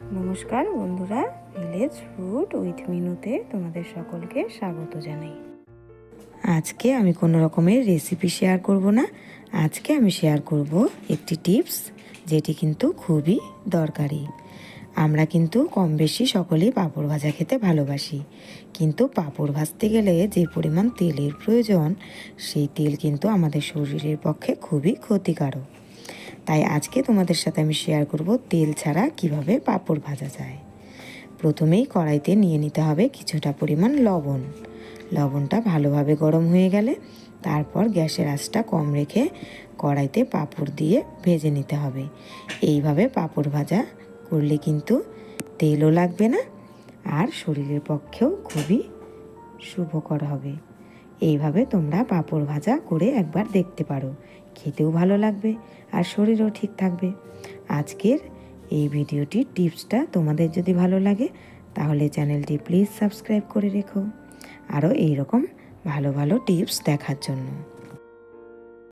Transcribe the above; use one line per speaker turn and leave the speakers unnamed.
নমস্কার বন্ধুরা village food with মিনুতে তোমাদের সকলকে স্বাগত জানাই। আজকে আমি কোনো রকমের রেসিপি শেয়ার করব না, আজকে আমি শেয়ার করব একটি টিপস যেটি কিন্তু খুবই দরকারি। আমরা কিন্তু কম বেশি সকলেই পাঁপড় ভাজা খেতে ভালোবাসি, কিন্তু পাঁপড় ভাজতে গেলে যে পরিমাণ তেলের প্রয়োজন, সেই তেল কিন্তু আমাদের শরীরের পক্ষে খুবই ক্ষতিকারক। তাই আজকে তোমাদের সাথে আমি শেয়ার করব তেল ছাড়া কীভাবে পাঁপড় ভাজা যায়। প্রথমেই কড়াইতে নিয়ে নিতে হবে কিছুটা পরিমাণ লবণ। লবণটা ভালোভাবে গরম হয়ে গেলে তারপর গ্যাসের আঁচটা কম রেখে কড়াইতে পাঁপড় দিয়ে ভেজে নিতে হবে। এইভাবে পাঁপড় ভাজা করলে কিন্তু তেলও লাগবে না আর শরীরের পক্ষেও খুবই শুভকর হবে। এইভাবে তোমরা পাঁপড় ভাজা করে একবার দেখতে পারো খেতেও ভালো লাগবে আর শরীরও ঠিক থাকবে। আজকের এই ভিডিওটির টিপসটা তোমাদের যদি ভালো লাগে, তাহলে চ্যানেলটি প্লিজ সাবস্ক্রাইব করে রেখো। আরও এইরকম ভালো ভালো টিপস দেখার জন্য।